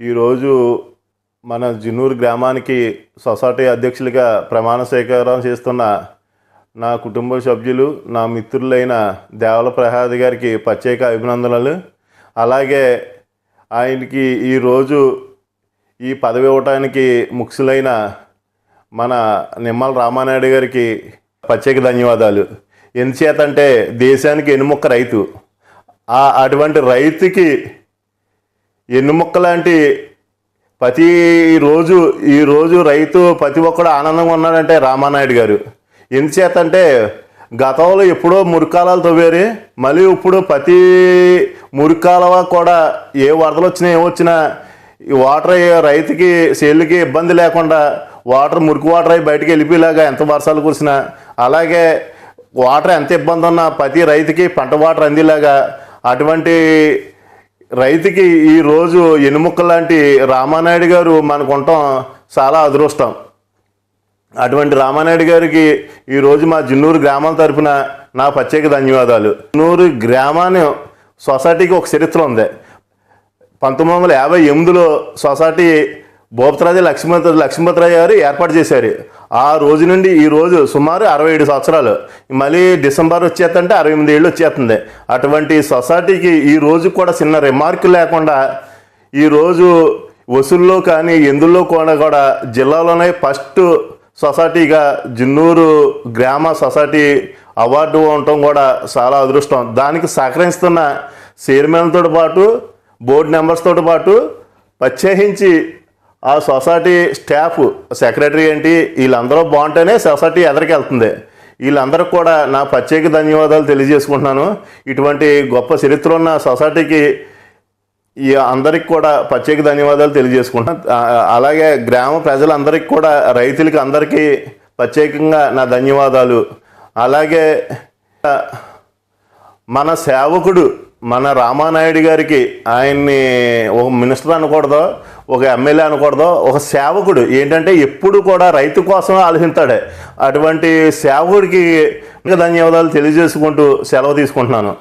ఈరోజు మన జిన్నూరు గ్రామానికి సొసైటీ అధ్యక్షులుగా ప్రమాణ స్వీకారం చేస్తున్న నా కుటుంబ సభ్యులు నా మిత్రులైన దేవల ప్రసాద్ గారికి ప్రత్యేక అభినందనలు. అలాగే ఆయనకి ఈరోజు ఈ పదవి ఇవ్వటానికి ముఖ్యులైన మన నిమ్మల రామానాయుడు గారికి ప్రత్యేక ధన్యవాదాలు. ఎందుచేతంటే దేశానికి ఎనుముక్క రైతు. అటువంటి రైతుకి ఎన్నుముక్క లాంటి ప్రతి రోజు ఈరోజు రైతు ప్రతి ఒక్కడు ఆనందంగా ఉన్నాడంటే రామానాయుడు గారు. ఎందుచేతంటే గతంలో ఎప్పుడో మురికాలాలు తవ్వారు మళ్ళీ ఇప్పుడు ప్రతి మురికాలవ కూడా ఏ వరదలు వచ్చినా ఏమొచ్చినా ఈ వాటర్ రైతుకి సేళ్ళకి ఇబ్బంది లేకుండా వాటర్ మురికి వాటర్ అయి బయటికి వెళ్ళిపోయేలాగా ఎంత వర్షాలు కురిసినా అలాగే వాటర్ ఎంత ఇబ్బంది ఉన్నా ప్రతి రైతుకి పంట వాటర్ అందేలాగా అటువంటి రైతుకి ఈ రోజు ఎనుముక్క లాంటి రామానాయుడు గారు మనకు ఉండటం చాలా అదృష్టం. అటువంటి రామానాయుడు గారికి ఈరోజు మా జిన్నూరు గ్రామం తరఫున నా ప్రత్యేక ధన్యవాదాలు. జిన్నూరు గ్రామాన్ని సొసైటీకి ఒక చరిత్ర ఉంది. పంతొమ్మిది వందల యాభై ఎనిమిదిలో సొసైటీ భూపతిరాజు లక్ష్మీపతి లక్ష్మీపతిరాజు గారు ఏర్పాటు చేశారు. ఆ రోజు నుండి ఈ రోజు సుమారు అరవై ఏడు సంవత్సరాలు. మళ్ళీ డిసెంబర్ వచ్చేస్తుంటే అరవై ఎనిమిది ఏళ్ళు వచ్చేస్తుంది అటువంటి సొసైటీకి ఈ రోజు కూడా చిన్న రిమార్క్ లేకుండా ఈరోజు వసూల్లో కానీ ఎందులో కూడా కూడా జిల్లాలోనే ఫస్ట్ సొసైటీగా జిన్నూరు గ్రామ సొసైటీ అవార్డు ఉండటం కూడా చాలా అదృష్టం. దానికి సహకరిస్తున్న చైర్మన్తో పాటు బోర్డు మెంబర్స్తో పాటు ప్రత్యేకించి ఆ సొసైటీ స్టాఫ్ సెక్రటరీ ఏంటి వీళ్ళందరూ బాగుంటేనే సొసైటీ ఎదరికి వెళ్తుంది. వీళ్ళందరికీ కూడా నా ప్రత్యేక ధన్యవాదాలు తెలియజేసుకుంటున్నాను. ఇటువంటి గొప్ప చరిత్ర ఉన్న సొసైటీకి ఈ అందరికి కూడా ప్రత్యేక ధన్యవాదాలు తెలియజేసుకుంటున్నాను అలాగే గ్రామ ప్రజలందరికీ కూడా రైతులకి అందరికీ ప్రత్యేకంగా నా ధన్యవాదాలు. అలాగే మన సేవకుడు మన రామానాయుడు గారికి ఆయన్ని ఒక మినిస్టర్ అనకూడదు ఒక ఎమ్మెల్యే అనకూడదు ఒక సేవకుడు. ఏంటంటే ఎప్పుడు కూడా రైతు కోసం ఆలోచిస్తాడే అటువంటి సేవకుడికి ధన్యవాదాలు తెలియజేసుకుంటూ సెలవు తీసుకుంటున్నాను.